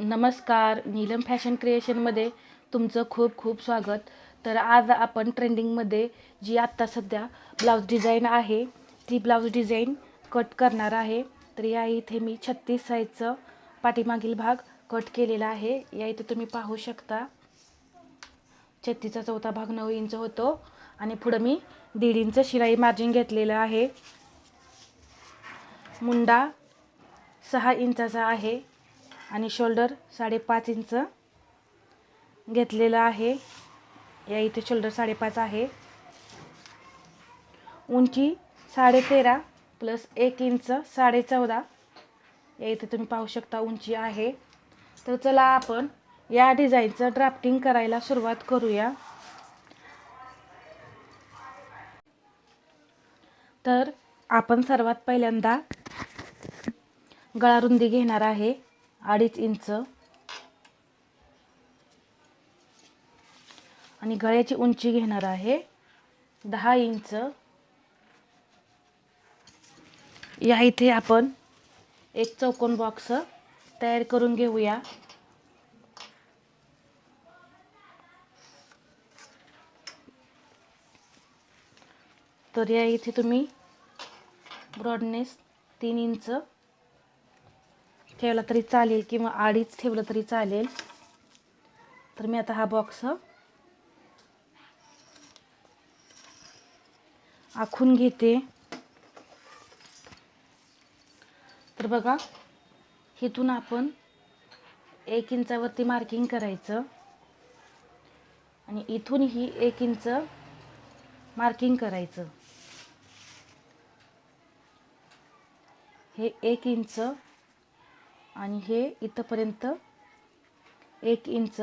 नमस्कार नीलम फॅशन क्रिएशनमध्ये तुमचं खूप खूप स्वागत. तर आज आपण ट्रेंडिंगमध्ये जी आत्ता सध्या ब्लाऊज डिझाईन आहे ती ब्लाऊज डिझाईन कट करणार आहे. तर या इथे मी छत्तीस साईजचं पाठीमागील भाग कट केलेला आहे. या इथे तुम्ही पाहू शकता. छत्तीसचा चौथा भाग नऊ इंच होतो आणि पुढं मी दीड इंच शिलाई मार्जिन घेतलेलं आहे. मुंडा सहा इंचाचा आहे. आणि शोल्डर साडेपाच इंच घेतलेलं आहे. या इथे शोल्डर साडेपाच आहे. उंची साडे तेरा प्लस एक इंच साडे चौदा या इथे तुम्ही पाहू शकता उंची आहे. तर चला आपण या डिझाईनचं ड्राफ्टिंग करायला सुरुवात करूया. तर आपण सर्वात पहिल्यांदा गळा रुंदी घेणार आहे. अडीच इंच. आणि गळ्याची उंची घेणार आहे दहा इंच. या इथे आपण एक चौकोन बॉक्स तयार करून घेऊया. तर या इथे तुम्ही ब्रॉडनेस तीन इंच. ठेवला तरी चालेल किंवा अडीच ठेवलं तरी चालेल. तर मी आता हा बॉक्स आखून घेते. तर बघा इथून आपण एक इंचावरती मार्किंग करायचं. आणि इथूनही एक इंच मार्किंग करायचं. हे एक इंच आणि हे इथंपर्यंत एक इंच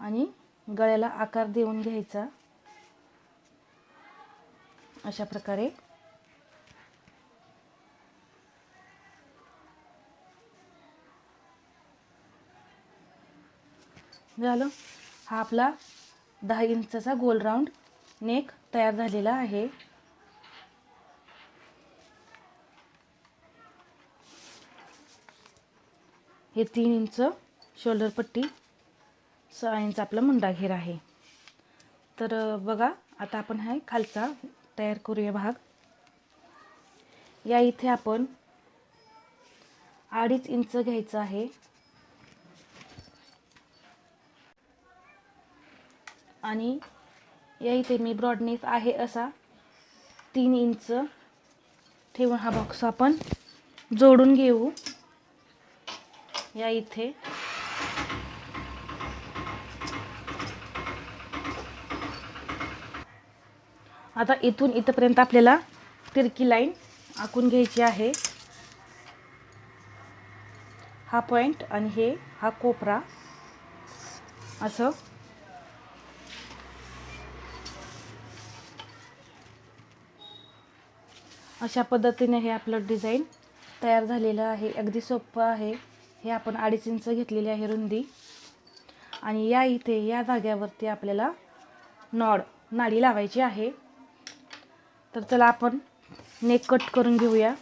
आणि गळ्याला आकार देऊन घ्यायचा. अशा प्रकारे. झालं. हा आपला दहा इंचाचा गोल राऊंड नेक तयार झालेला आहे. हे तीन इंच शोल्डर पट्टी सहा इंच आपला मुंडा घेर आहे. तर बघा आता आपण हा खालचा तयार करूया भाग. या इथे आपण अडीच इंच घ्यायचं आहे. आणि या इथे मी ब्रॉडनेस आहे असा तीन इंच ठेवून हा बॉक्स आपण जोडून घेऊ. या इथे. आता इथून इथपर्यंत आपल्याला तिरकी लाईन आखून घ्यायची आहे. हा पॉईंट आणि हे हा कोपरा. असं. अशा पद्धतीने हे आपलं डिझाईन तयार झालेलं आहे. अगदी सोपं आहे. हे आपण अडीच इंच घेतलेली आहे रुंदी. आणि या इथे या जाग्यावरती आपल्याला नॉड नाडी लावायची आहे. तर चला आपण नेक कट करून घेऊया.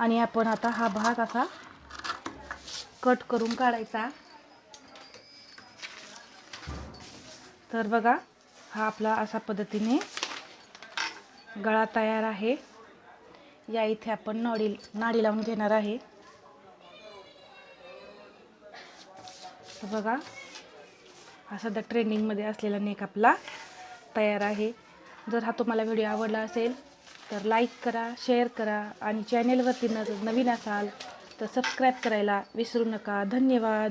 आणि आपण आता हा भाग असा कट करून काढायचा. तर बघा हा आपला अशा पद्धतीने गळा तयार आहे. या इथे आपण नाडी नाडी लावून घेणार आहे. तर बघा हा सध्या ट्रेंडिंगमध्ये असलेला नेक आपला तयार आहे. जर हा तुम्हाला व्हिडिओ आवडला असेल तर लाईक करा शेअर करा आणि चॅनेलवरती न नवीन असाल तर सबस्क्राईब करायला विसरू नका. धन्यवाद.